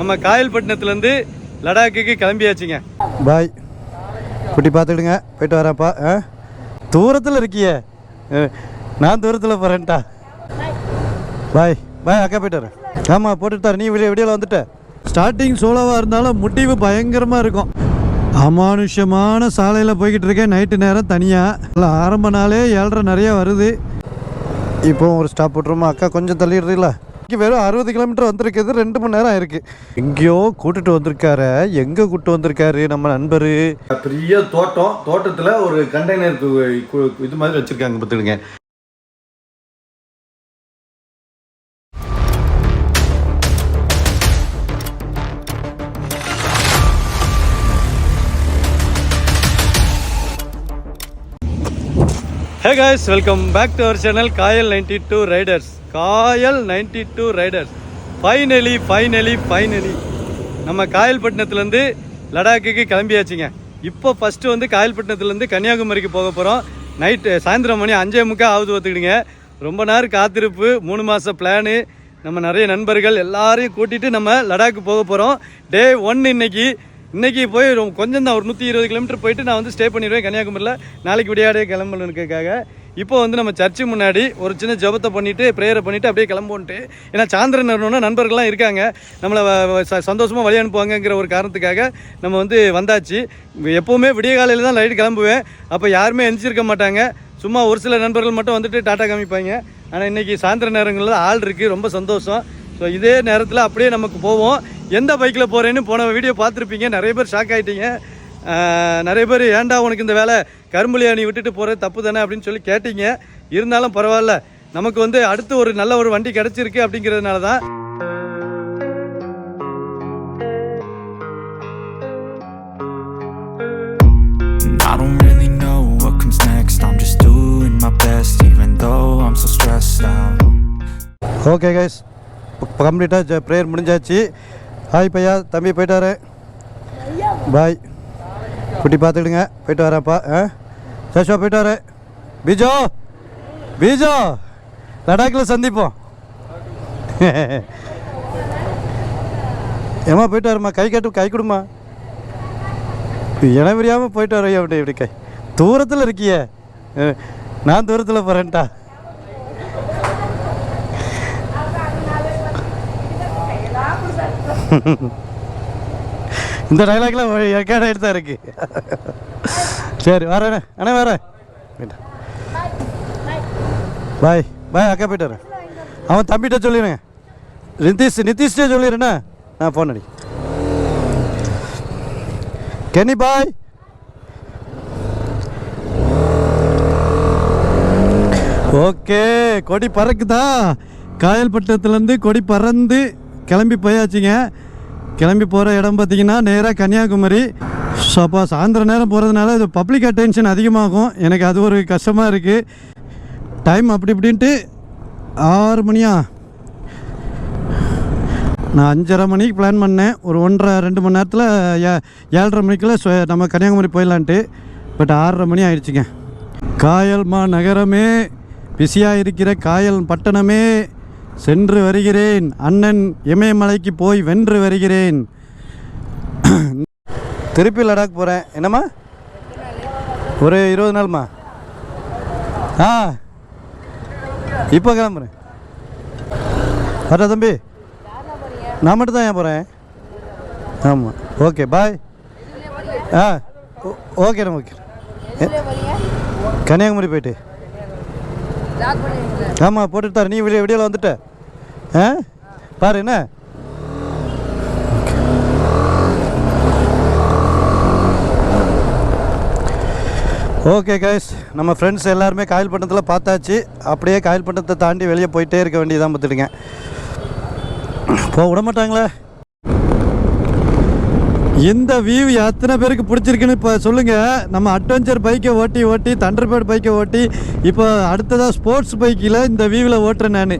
நம்ம காயல்பட்டினத்துலேருந்து லடாக்குக்கு கிளம்பியாச்சுங்க. பாய். குட்டி பார்த்துக்கிடுங்க போயிட்டு வரேன்ப்பா. ஆ? தூரத்தில் இருக்கியே. நான் தூரத்தில் போகிறேன்ட்டா பாய். பாய் அக்கா போயிட்டு வரேன். ஆமாம் போட்டுட்டு தரேன். நீ விடிய விடியல வந்துட்ட. ஸ்டார்டிங் சோலோவாக இருந்தாலும் முடிவு பயங்கரமாக இருக்கும். அமானுஷமான சாலையில் போய்கிட்டு இருக்கேன். நைட்டு நேரம் தனியாக இல்லை ஆரம்ப நாளே ஏழரை நிறைய வருது. இப்போ ஒரு ஸ்டாப் போட்டுருமா? அக்கா கொஞ்சம் தள்ளிடுறீங்களா? வெறும் அறுபது கிலோமீட்டர் வந்திருக்குது ரெண்டு மணி நேரம் ஆயிருக்கு. எங்கேயோ கூட்டிட்டு வந்திருக்காரு. எங்கே கூட்டு வந்திருக்காரு நம்ம நண்பர்? பெரிய தோட்டம். தோட்டத்தில் ஒரு கண்டெய்னர் இது மாதிரி வச்சிருக்காங்க பார்த்துடுங்க hey guys welcome back to our channel Kayal ninety two riders Kayal ninety two riders finally finally finally நம்ம காயல்பட்டினத்துலேருந்து லடாக்குக்கு கிளம்பியாச்சுங்க. இப்போ ஃபஸ்ட்டு வந்து காயல்பட்டினத்துலேருந்து கன்னியாகுமரிக்கு போக போகிறோம் நைட்டு சாயந்தரம் மணி அஞ்சே முக்கால் ஆகுது ஒத்துக்கிடுங்க. ரொம்ப நேரம் காத்திருப்பு மூணு மாத பிளானு நம்ம நிறைய நண்பர்கள் எல்லாரையும் கூட்டிகிட்டு நம்ம லடாக்கு போக போகிறோம் டே ஒன் இன்னைக்கு இன்றைக்கி போய் ரொம்ப கொஞ்சம் தான் ஒரு நூற்றி இருபது கிலோமீட்டர் போயிட்டு நான் வந்து ஸ்டே பண்ணிடுவேன் கன்னியாகுமரியில். நாளைக்கு விடியாடே கிளம்பணுக்காக இப்போ வந்து நம்ம சர்ச்சு முன்னாடி ஒரு சின்ன ஜபத்தை பண்ணிட்டு ப்ரேயரை பண்ணிவிட்டு அப்படியே கிளம்போன்ட்டு ஏன்னா சாந்திரன் வரணும்னா நண்பர்கள்லாம் இருக்காங்க. நம்மளை ச- சந்தோஷமாக வழி அனுப்புவாங்கங்கிற ஒரு காரணத்துக்காக நம்ம வந்து வந்தாச்சு. எப்போவுமே விடிய காலையில் தான் லைட் கிளம்புவேன். அப்போ யாருமே எந்திரிச்சிருக்க மாட்டாங்க. சும்மா ஒரு சில நண்பர்கள் மட்டும் வந்துட்டு டாட்டா காமிப்பாங்க. ஆனால் இன்றைக்கி சாயந்தர நேரங்களில் ஆள் இருக்குது ரொம்ப சந்தோஷம். ஸோ இதே நேரத்தில் அப்படியே நமக்கு போவோம். எந்த பைக்கில் போகிறேன்னு போன வீடியோ பார்த்துருப்பீங்க. நிறைய பேர் ஷாக் ஆகிட்டீங்க நிறைய பேர் ஏன்டா உனக்கு இந்த வேலை? கரும்புலியா நீ விட்டுட்டு போகிறது தப்பு தானே? அப்படின்னு சொல்லி கேட்டீங்க. இருந்தாலும் பரவாயில்ல. நமக்கு வந்து அடுத்து ஒரு நல்ல ஒரு வண்டி கிடச்சிருக்கு அப்படிங்கிறதுனால தான். I don't கம்ப்ளீட்டாக ப்ரேயர் முடிஞ்சாச்சு. ஹாய் பையா தம்பி போயிட்டாரு. பாய் குட்டி பார்த்துக்கிடுங்க. போயிட்டு வரேன்ப்பா ஆ? சேஷோ போயிட்டு வரேன் பீஜோ பீஜோ லடாக்கில் சந்திப்போம். ஏம்மா போயிட்டு வரேம்மா கை கட்டு கை கொடுமா இடம் விரியாமல் போயிட்டு வரையா அப்படி இப்படி கை. தூரத்தில் இருக்கியே. நான் தூரத்தில் போகிறேன்ட்டா இந்த டைலாக்லாம் ரெக்கார்ட் ஆகிட்டு தான் இருக்கு? சரி வரேண்ணே அண்ணே வரேன் பாய் பாய் அக்கா போயிட்டு வரேன். அவன் தம்பிகிட்ட சொல்லிடுங்க நிதிஷ் நிதிஷ்டே சொல்லிடுறேண்ணே நான் ஃபோன் அடி. கெனி பாய். ஓகே கொடி பறக்குதா? காயல்பட்டத்துலேருந்து கொடி பறந்து கிளம்பி போயாச்சுங்க. கிளம்பி போகிற இடம் பார்த்தீங்கன்னா நேராக கன்னியாகுமரி. ஸோ அப்போ சாயந்தரம் நேரம் போகிறதுனால இது பப்ளிக் அட்டென்ஷன் அதிகமாகும். எனக்கு அது ஒரு கஷ்டமாக இருக்குது டைம் அப்படி இப்படின்ட்டு ஆறு மணியா? நான் அஞ்சரை மணிக்கு பிளான் பண்ணேன். ஒரு ஒன்றரை ரெண்டு மணி நேரத்தில் ஏ ஏழரை மணிக்கெல்லாம் நம்ம கன்னியாகுமரி போயிடலான்ட்டு. பட் ஆறரை மணி ஆயிடுச்சுங்க. காயல் மா நகரமே பிஸியாக இருக்கிற காயல் பட்டணமே சென்று வருகிறேன். அண்ணன் இமயமலைக்கு போய் வென்று வருகிறேன். திருப்பி லடாக் போகிறேன் என்னம்மா? ஒரு இருபது நாள்மா? ஆ. இப்போ கிளம்புறேன். வரா தம்பி. நான் மட்டும் தான் ஏன் போகிறேன் ஆமாம் ஓகே பாய். ஆ. ஓ- ஓகேண்ணா ஓகே. கன்னியாகுமரி போயிட்டு. ஆமாம் போட்டுட்டு நீ விடிய விடியல வந்துட்ட. ஆ? பாரு என்ன? ஓகே கைஸ் நம்ம ஃப்ரெண்ட்ஸ் எல்லாருமே காயல்பட்டினத்தில் பார்த்தாச்சு. அப்படியே காயல்பட்டினத்தை தாண்டி வெளியே போயிட்டே இருக்க வேண்டியதான் பார்த்துட்டுங்க. போக விட மாட்டாங்களே. இந்த வியூ எத்தனை பேருக்கு பிடிச்சிருக்குன்னு இப்போ சொல்லுங்கள் நம்ம அட்வென்ச்சர் பைக்கை ஓட்டி ஓட்டி தண்டர்பேட் பைக்கை ஓட்டி இப்போ அடுத்ததாக ஸ்போர்ட்ஸ் பைக்கில் இந்த வியூவில் ஓட்டுறேன் நான்.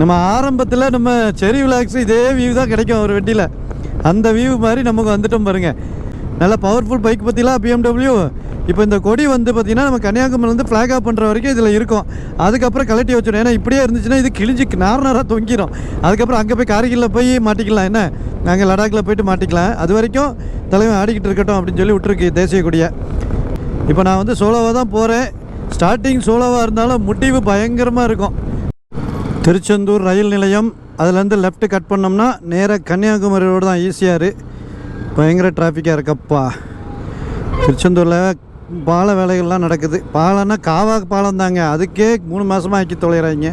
நம்ம ஆரம்பத்தில் நம்ம செரி விளாக்ஸ் இதே வியூ தான் கிடைக்கும் ஒரு வெட்டியில் அந்த வியூ மாதிரி நமக்கு வந்துட்டோம் பாருங்கள் நல்ல பவர்ஃபுல் பைக் பற்றிலாம் பிஎம்டபிள்யூ இப்போ இந்த கொடி வந்து பார்த்திங்கன்னா நம்ம கன்னியாகுமரிலேருந்து ஃப்ளாக் ஆஃப் பண்ணுற வரைக்கும் இதில் இருக்கும். அதுக்கப்புறம் கலட்டி வச்சிடும் ஏன்னா இப்படியே இருந்துச்சுன்னா இது கிழிஞ்சு நார் நாராக தொங்கிடும் அதுக்கப்புறம் அங்கே போய் கார்கில்ல போய் மாட்டிக்கலாம். என்ன? நாங்கள் லடாக்கில் போயிட்டு மாட்டிக்கலாம். அது வரைக்கும் தலைவன் ஆடிக்கிட்டு இருக்கட்டும் அப்படின்னு சொல்லி விட்டுருக்கு தேசிய கொடியை. இப்போ நான் வந்து சோலோவாக தான் போகிறேன் ஸ்டார்டிங் சோலோவாக இருந்தாலும் முடிவு பயங்கரமாக இருக்கும். திருச்செந்தூர் ரயில் நிலையம் அதுலேருந்து லெஃப்ட் கட் பண்ணோம்னா நேராக கன்னியாகுமரி ரோடு தான் ஈஸியாக பயங்கர டிராஃபிக்காக இருக்கப்பா. திருச்செந்தூரில் பால வேலைகள்லாம் நடக்குது. பாலம்னா காவாக்கு பாலம் தாங்க. அதுக்கே மூணு மாதமாக ஆக்கி தொலைகிறாங்க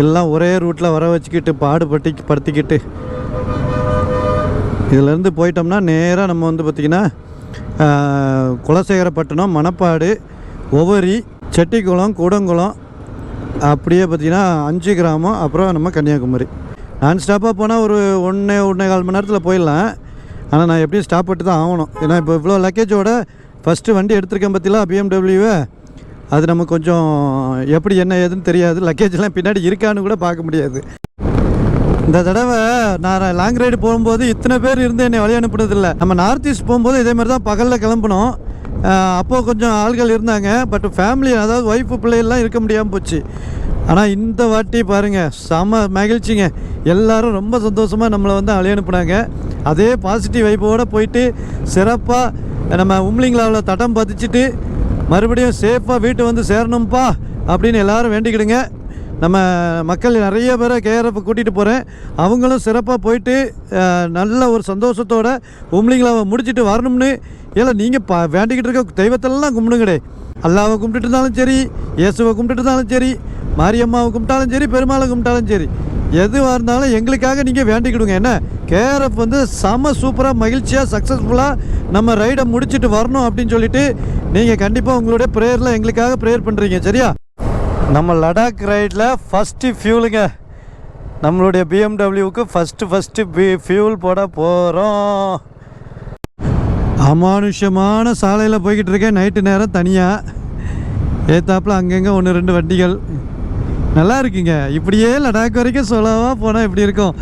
எல்லாம் ஒரே ரூட்டில் வர வச்சுக்கிட்டு பாடுபட்டி படுத்திக்கிட்டு. இதிலேருந்து போயிட்டோம்னா நேராக நம்ம வந்து பார்த்திங்கன்னா குலசேகரப்பட்டினம் மணப்பாடு ஒவரி செட்டிக்குளம் கூடங்குளம் அப்படியே பார்த்திங்கன்னா அஞ்சு கிராமம் அப்புறம் நம்ம கன்னியாகுமரி. நான் ஸ்டாப்பாக போனால் ஒரு ஒன்றே ஒன்றே கால் மணி நேரத்தில் போயிடலாம். ஆனால் நான் எப்படியும் ஸ்டாப் பட்டு தான் ஆகணும். ஏன்னா இப்போ இவ்வளோ லக்கேஜோட ஃபஸ்ட்டு வண்டி எடுத்திருக்கேன் பார்த்தீங்களா பிஎம்டபிள்யூவை அது நம்ம கொஞ்சம் எப்படி என்ன ஏதுன்னு தெரியாது. லக்கேஜ்லாம் பின்னாடி இருக்கான்னு கூட பார்க்க முடியாது. இந்த தடவை நான் லாங் ரைடு போகும்போது இத்தனை பேர் இருந்து என்னை வழி அனுப்புனதில்லை. நம்ம நார்த் ஈஸ்ட் போகும்போது இதே மாதிரி தான் பகலில் கிளம்பணும் அப்போது கொஞ்சம் ஆள்கள் இருந்தாங்க. பட் ஃபேமிலி அதாவது ஒய்ஃபு பிள்ளைகள்லாம் இருக்க முடியாமல் போச்சு. ஆனால் இந்த வாட்டி பாருங்கள் செம மகிழ்ச்சிங்க. எல்லாரும் ரொம்ப சந்தோஷமாக நம்மளை வந்து வழி அனுப்புனாங்க. அதே பாசிட்டிவ் வைப்போடு போயிட்டு சிறப்பாக நம்ம உம்லிங்களாவில் தட்டம் பதிச்சுட்டு மறுபடியும் சேஃபாக வீட்டு வந்து சேரணும்ப்பா அப்படின்னு எல்லோரும் வேண்டிக்கிடுங்க. நம்ம மக்கள் நிறைய பேரை கேஆர்எஃப் கூட்டிகிட்டு போகிறேன் அவங்களும் சிறப்பாக போயிட்டு நல்ல ஒரு சந்தோஷத்தோட உம்லிங்களாவை முடிச்சுட்டு வரணும்னு. இல்லை நீங்கள் பா வேண்டிக்கிட்டு இருக்க தெய்வத்தெல்லாம் கும்பிடுங்கடே. அல்லாவை கும்பிட்டுட்டு இருந்தாலும் சரி இயேசுவை கும்பிட்டுட்டு இருந்தாலும் சரி மாரியம்மாவை கும்பிட்டாலும் சரி பெருமாளை கும்பிட்டாலும் சரி எதுவாக இருந்தாலும் எங்களுக்காக நீங்கள் வேண்டிக்கிடுங்க. என்ன? கேஆர்எஃப் வந்து செம சூப்பராக மகிழ்ச்சியாக சக்ஸஸ்ஃபுல்லாக நம்ம ரைடை முடிச்சுட்டு வரணும் அப்படின்னு சொல்லிட்டு நீங்கள் கண்டிப்பாக உங்களுடைய ப்ரேயரில் எங்களுக்காக ப்ரேயர் பண்ணுறீங்க சரியா? நம்ம லடாக் ரைடில் ஃபஸ்ட்டு ஃபியூலுங்க நம்மளுடைய பிஎம்டபிள்யூவுக்கு ஃபஸ்ட்டு ஃபஸ்ட்டு பி ஃபியூல் போட போகிறோம் அமானுஷமான சாலையில் போய்கிட்டு இருக்கேன். நைட்டு நேரம் தனியாக ஏத்தாப்புல அங்கங்கே ஒன்று ரெண்டு வண்டிகள். நல்லா இருக்குங்க. இப்படியே லடாக் வரைக்கும் சோலோவாக போனால் இப்படி இருக்கும்?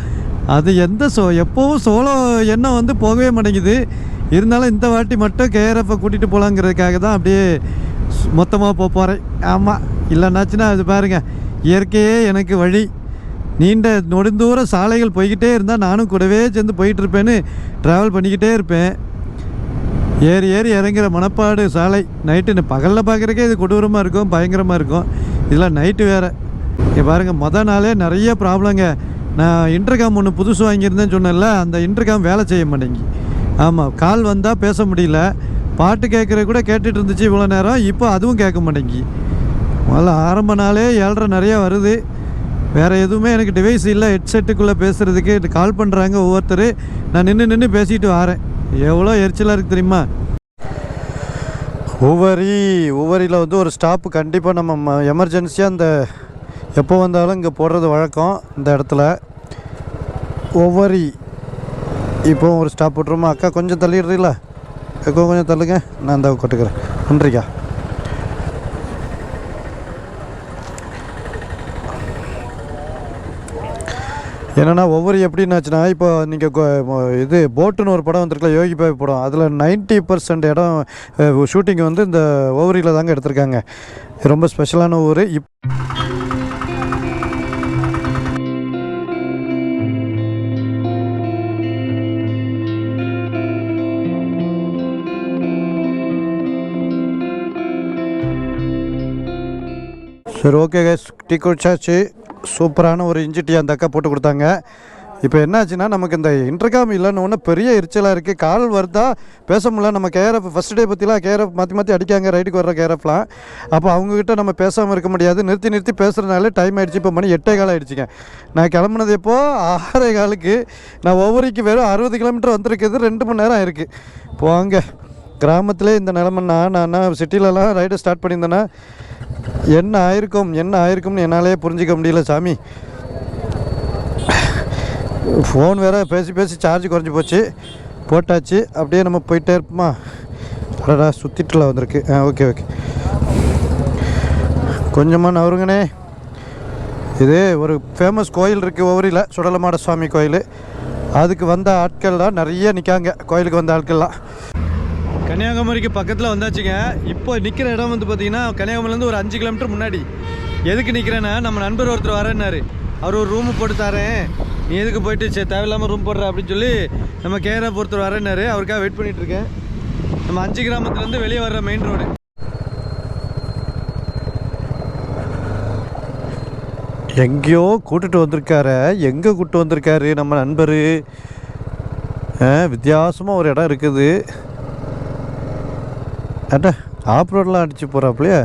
அது எந்த சோ எப்போவும் சோலோ எண்ணம் வந்து போகவே மாட்டேங்குது. இருந்தாலும் இந்த வாட்டி மட்டும் கேஆர்எஃப்பை கூட்டிகிட்டு போகலாங்கிறதுக்காக தான் அப்படியே மொத்தமாக போக போகிறேன் ஆமாம் இல்லைன்னாச்சுன்னா அது பாருங்கள் இயற்கையே எனக்கு வழி. நீண்ட நொடுந்தூர சாலைகள் போய்கிட்டே இருந்தால் நானும் கூடவே சேர்ந்து போயிட்டு இருப்பேன்னு ட்ராவல் பண்ணிக்கிட்டே இருப்பேன். ஏறி ஏறி இறங்குற மணப்பாடு சாலை. நைட்டு பகலில் பார்க்குறக்கே இது கொடூரமாக இருக்கும் பயங்கரமாக இருக்கும். இதெல்லாம் நைட்டு வேறு. இங்கே பாருங்கள் மொதல் நாளே நிறைய ப்ராப்ளங்க நான் இன்டர்காம் ஒன்று புதுசு வாங்கியிருந்தேன்னு சொன்னேன்ல அந்த இன்டர்காம் வேலை செய்ய மாட்டேங்கி. ஆமாம் கால் வந்தால் பேச முடியல. பாட்டு கேட்குற கூட கேட்டுட்டு இருந்துச்சு இவ்வளோ நேரம் இப்போ அதுவும் கேட்க மாட்டேங்கி. முதல்ல ஆரம்ப நாளே ஏழ்ரை நிறையா வருது. வேறு எதுவுமே எனக்கு டிவைஸ் இல்லை ஹெட்செட்டுக்குள்ளே பேசுகிறதுக்கு கால் பண்ணுறாங்க ஒவ்வொருத்தர். நான் நின்று நின்று பேசிட்டு வரேன். எவ்வளோ எரிச்சலாக இருக்குது தெரியுமா? ஒவ்வொரி ஒவ்வொரியில் வந்து ஒரு ஸ்டாப்பு கண்டிப்பாக நம்ம எமர்ஜென்சியாக அந்த எப்போ வந்தாலும் இங்கே போடுறது வழக்கம் இந்த இடத்துல. ஒவ்வொரு இப்போ ஒரு ஸ்டாப் விட்ருமா அக்கா கொஞ்சம் தள்ளிடுறீங்களா அக்கா கொஞ்சம் தள்ளுங்க. நான் இந்த கொட்டுக்கிறேன் நன்றிக்கா. என்னென்னா ஒவ்வொரு எப்படின்னாச்சுன்னா இப்போ நீங்கள் இது போட்டுன்னு ஒரு படம் வந்திருக்கல யோகி பாய் படம். அதில் 90% பர்சன்ட் இடம் ஷூட்டிங் வந்து இந்த ஓவரியில் தாங்க எடுத்திருக்காங்க. ரொம்ப ஸ்பெஷலான ஊர். இப் சரி ஓகே கேஸ் டீ குடிச்சாச்சு. சூப்பரான ஒரு இஞ்சி டீ அந்த அக்கா போட்டு கொடுத்தாங்க. இப்போ என்னாச்சுன்னா நமக்கு இந்த இன்டர்காம் இல்லைன்னு ஒன்று பெரிய எரிச்சலாக இருக்குது கால் வருதா? பேச முடியல. நம்ம கேஆர்எஃப் ஃபஸ்ட் டே பற்றிலாம் கேஆர்எஃப் மாற்றி மாற்றி அடிக்காங்க. ரைட்டுக்கு வர்ற கேஆர்எஃப்லாம் அப்போ அவங்கக்கிட்ட நம்ம பேசாமல் இருக்க முடியாது. நிறுத்தி நிறுத்தி பேசுகிறதுனால டைம் ஆகிடுச்சு இப்போ மணி எட்டே காலம் ஆகிடுச்சிங்க நான் கிளம்புனது எப்போ? ஆறே காலுக்கு. நான் ஒவ்வொருக்கு வெறும் அறுபது கிலோமீட்டர் வந்துருக்குது. ரெண்டு மணி நேரம் இருக்குது போங்க. கிராமத்திலே இந்த நிலமன்னா நான் சிட்டிலலாம் ரைடை ஸ்டார்ட் பண்ணியிருந்தேன்னா என்ன ஆயிருக்கும்? என்ன ஆயிருக்கும்னு என்னாலே புரிஞ்சிக்க முடியல சாமி. ஃபோன் வேற பேசி பேசி சார்ஜ் குறைஞ்சி போச்சு. போட்டாச்சு. அப்படியே நம்ம போயிட்டே இருப்போமா? அடடா சுற்றிட்டுல வந்திருக்கு. ஆ ஓகே ஓகே கொஞ்சமாக நவருங்கண்ணே இது ஒரு ஃபேமஸ் கோயில் இருக்குது ஒவ்வொரியில் சுடலமாட சுவாமி கோயில். அதுக்கு வந்த ஆட்கள்லாம் நிறைய நிற்காங்க கோயிலுக்கு வந்த ஆட்கள்லாம். கன்னியாகுமரிக்கு பக்கத்தில் வந்தாச்சுங்க. இப்போ நிற்கிற இடம் வந்து பார்த்தீங்கன்னா கன்னியாகுமரிலேருந்து ஒரு அஞ்சு கிலோமீட்டர் முன்னாடி. எதுக்கு நிற்கிறேன்னா நம்ம நண்பர் ஒருத்தர் வரேன்னாரு அவர் ஒரு ரூமு போட்டு தரேன். நீ எதுக்கு போயிட்டு சரி தேவையில்லாமல் ரூம் போடுற அப்படின்னு சொல்லி நம்ம கேரளா ஒருத்தர் வரேன்னாரு அவருக்காக வெயிட் பண்ணிகிட்ருக்கேன் இருக்கேன் நம்ம அஞ்சு கிராமத்துலேருந்து வெளியே வர்ற மெயின் ரோடு எங்கேயோ கூட்டுட்டு வந்திருக்காரு. எங்கே கூப்பிட்டு வந்திருக்காரு நம்ம நண்பர்? வித்தியாசமாக ஒரு இடம் இருக்குது. அட்டா ஆப் ரோடெலாம் அடித்து போகிறாப்புலையே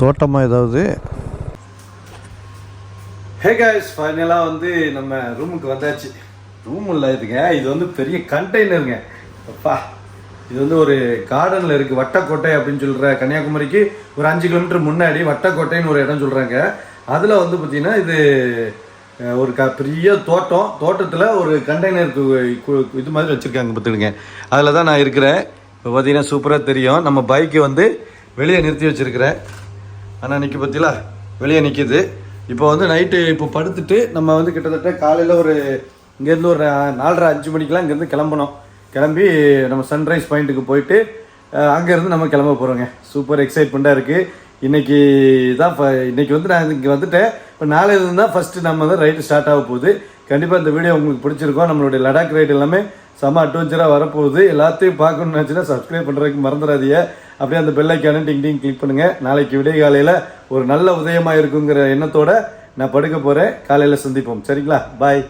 தோட்டமாக ஏதாவது? ஹே காய்ஸ் ஃபைனலாக வந்து நம்ம ரூமுக்கு வந்தாச்சு. ரூம் இல்லை இதுங்க இது வந்து பெரிய கண்டெய்னருங்க அப்பா இது வந்து ஒரு கார்டனில் இருக்குது வட்டக்கோட்டை அப்படின்னு சொல்கிற கன்னியாகுமரிக்கு ஒரு அஞ்சு கிலோமீட்டர் முன்னாடி வட்டக்கோட்டைன்னு ஒரு இடம் சொல்கிறாங்க அதில் வந்து பார்த்திங்கன்னா இது ஒரு க பெரிய தோட்டம் தோட்டத்தில் ஒரு கண்டெய்னர் இது மாதிரி வச்சுருக்காங்க பார்த்துடுங்க அதில் தான் நான் இருக்கிறேன். இப்போ பார்த்தீங்கன்னா சூப்பராக தெரியும். நம்ம பைக்கு வந்து வெளியே நிறுத்தி வச்சுருக்கிறேன். ஆனால் நிற்க பார்த்தீங்களா வெளியே நிற்கிது இப்போ வந்து நைட்டு இப்போ படுத்துட்டு நம்ம வந்து கிட்டத்தட்ட காலையில் ஒரு இங்கேருந்து ஒரு நாலரை அஞ்சு மணிக்கெலாம் இங்கேருந்து கிளம்பணும். கிளம்பி நம்ம சன்ரைஸ் பாயிண்ட்டுக்கு போயிட்டு அங்கேருந்து நம்ம கிளம்ப போகிறோங்க சூப்பர் எக்ஸைட்மெண்ட்டாக இருக்குது இன்றைக்கி தான் ஃப- இன்னைக்கு வந்து நான் இங்கே வந்துட்டேன். இப்போ நாளையிலேருந்து தான் ஃபஸ்ட்டு நம்ம வந்து ரைடு ஸ்டார்ட் ஆக போகுது. கண்டிப்பாக இந்த வீடியோ உங்களுக்கு பிடிச்சிருக்கோம். நம்மளுடைய லடாக் ரைடு எல்லாமே செம்ம அட்வென்ச்சராக வரப்போகுது. எல்லாத்தையும் பார்க்கணும்னு நினச்சினா சப்ஸ்கிரைப் பண்ணுறதுக்கு மறந்துடாதீங்க. அப்படியே அந்த பெல்லைக்கான டிங் டிங் கிளிக் பண்ணுங்கள் நாளைக்கு விடிய காலையில் ஒரு நல்ல உதயமாக இருக்குங்கிற எண்ணத்தோடு நான் படுக்க போகிறேன் காலையில் சந்திப்போம். சரிங்களா? பாய்